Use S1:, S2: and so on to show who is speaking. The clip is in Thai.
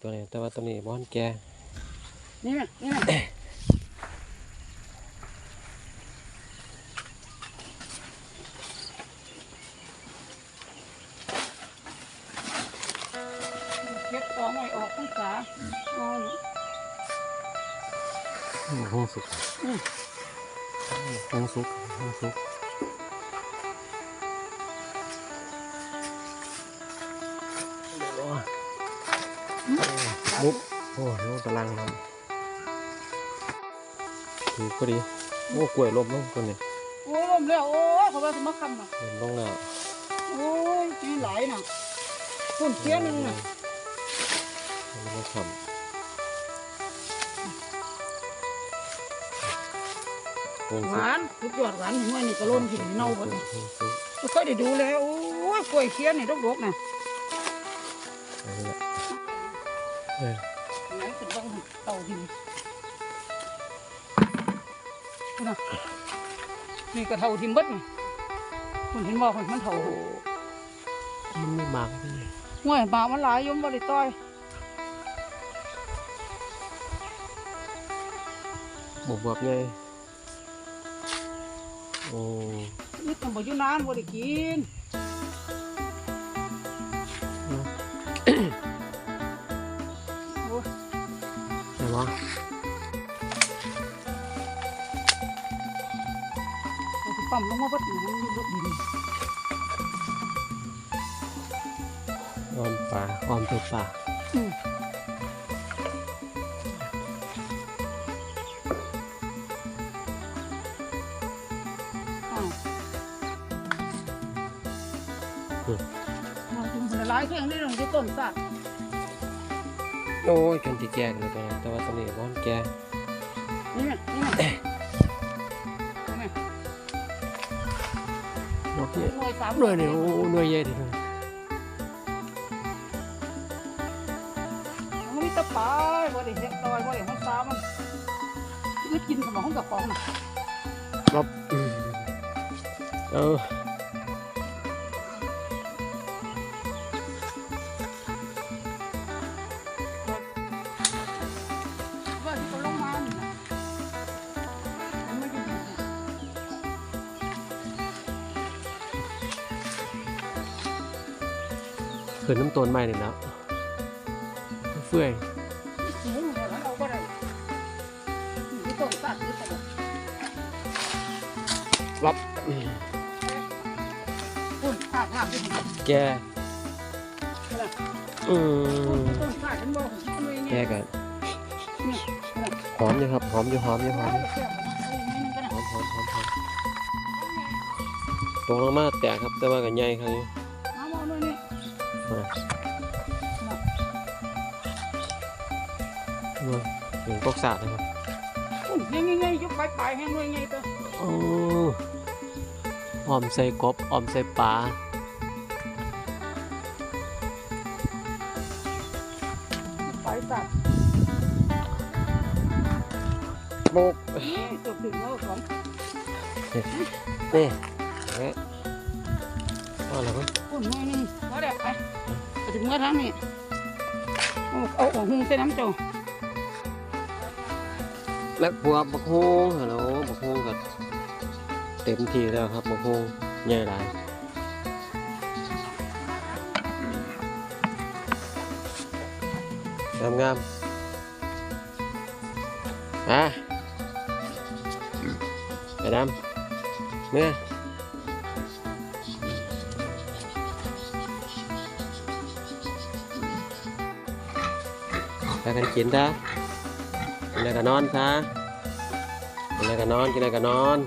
S1: ตัวนี้แต่ว่าตัวนี้บอนแก
S2: นี่ไงนี่ไงเก็บของไว้ออกพรรษาเอา
S1: ห้องสุก
S2: อืม
S1: ห้องสุกห้องสุก มุกโอ้ยลงตารางทำถือก็ดีโอ้กล้วยลมลงคนนี้
S2: โอ้ยลมแล้วโอ้ยเขาว่าจะมาคำอะ
S1: ลมลงแล้ว
S2: โอ้ยจีหลายน่ะคนเสียหนึงน่ะ
S1: มันก็ทำห้อง
S2: ห
S1: สุก
S2: วานคือยอดหวานเห็นว่านี่กระโลนหินเน่าหมด
S1: ห้
S2: นี่
S1: องสุก
S2: ไม่ค่อยได้ดูเลยโอ้ยกล้วยเคี้ยนนี่รกๆน่ะ
S1: อั นนี้แหละเออ
S2: ไหนเป็นบ้างเต่าดินนี่นะนี่กระเท่าทิมเบิดนี่คุณเห็นบ่คนมันเท่า
S1: มันไม่มากเลย
S2: ห่วยบามันหลายอยมบ่ได้ต้อย
S1: บวบๆไงโอ้
S2: นี่ทำบ่อยู่นานบ่ได้กิน ปั๊มลงมาเบิดนี่มันอยู่บนดิน
S1: ออมปลาออมตัวปลา
S2: อืมอ้าวมันถึงผลหลายแข่งได้ลงที่ต้นสัก
S1: โอ้ยกันที่แจกเลยตัวนั้แต่ว่าตัวนี้บอนแก
S2: นี่ไงนี่ไงนี่
S1: นกเนี่ย
S2: หน่วยสาม
S1: หน่วยเนี่ยโอ้หน่วยใหญ่ทีเดียว
S2: มันมีแตะปลายบ่ได้เฮ็ดต้อยบ่ได้ห้องสามมันอึดกินสมองกับของน่ะ
S1: รับอืมเออ
S2: ขึ้นน้ำ
S1: ต้นไม้เลยนะเฟื่อย
S2: สูงเนี่ยแล้วเราก็ได้อยู่ที่ต้นสักอยู่ตลอด
S1: รับอืม
S2: ต้นสักงามที่สุด
S1: แก
S2: นี่แหละ
S1: อืม
S2: ต้นสักฉันบอกฉันเลย
S1: แก
S2: เนี่ย
S1: กัน
S2: เนี่ยนี่แหละ
S1: หอมอยู่ครับหอมอยู่หอมอยู่หอมอยู่
S2: เอาไปแซ่บเอาไปนี่ก็ได้
S1: หอมหอมหอมหอมตรงลงมาแตกครับแต่ว่ากันใหญ่ครับ
S2: มา
S1: มาถึงกกสาดนะครับ
S2: อุ้ยยังไงยกไปปลายให้หน่วยไงตัว
S1: โอ้ออมใส่กบออมใส่ปลา
S2: ปลายสัก
S1: โบก
S2: นี่จบถึงแล้วของ
S1: นี่แหะว่าอะไรวะ
S2: อุ้ยหน่อยนี่พอแล้วไปไป ถึงเมื่อทางนี้เอาเอาของหุงใส่น้ำเจ้า
S1: และบัวบักฮงฮัลโหลบักฮงก็เต็มที่แล้วครับบักฮงใหญ่หลายงามงามอะไปดำเมื่อ กันกินซะกินอะไรก็นอนซะกินอะไรก็นอนกินอะไรก็นอน